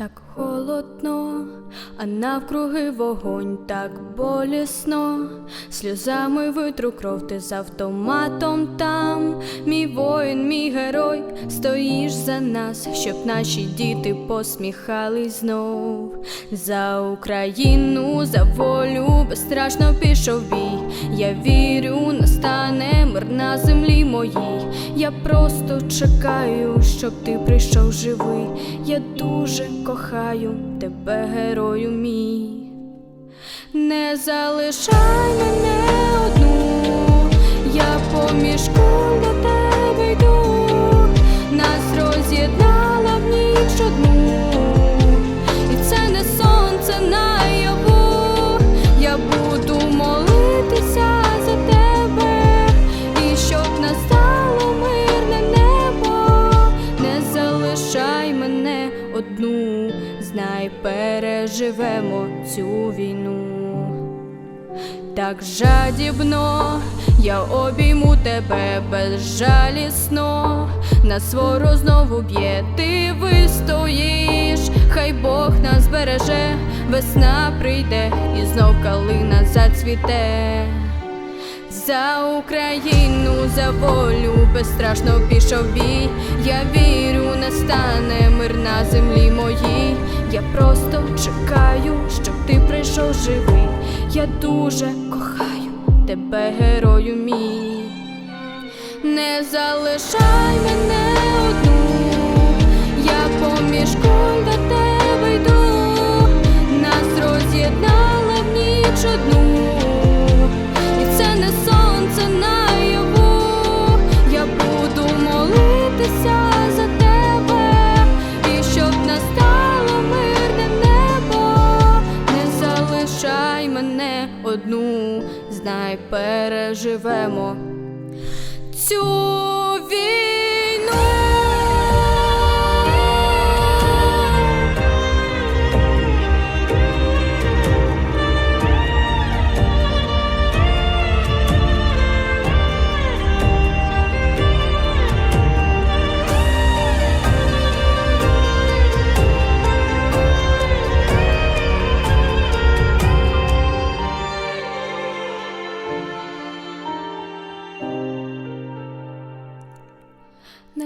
Так холодно, а навкруги вогонь так болісно, сльозами витру кров ти з автоматом там, мій воїн, мій герой, стоїш за нас, щоб наші діти посміхались знов. За Україну, за волю безстрашно пішов бій. Я вірю, настане мир на землі моїй. Я просто чекаю, щоб ти прийшов живий. Я дуже кохаю тебе, герою мій. Не залишай знай, переживемо цю війну. Так жадібно я обійму тебе безжалісно, нас ворог знову б'є, ти вистоїш, хай Бог нас береже, весна прийде і знов калина зацвіте. За Україну, за волю безстрашно пішов бій. Я вірю, настане мир на землі. Я просто чекаю, щоб ти прийшов живий. Я дуже кохаю тебе, герою мій. Не залишай мене одну, знай, переживемо цю війну.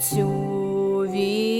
цю війну.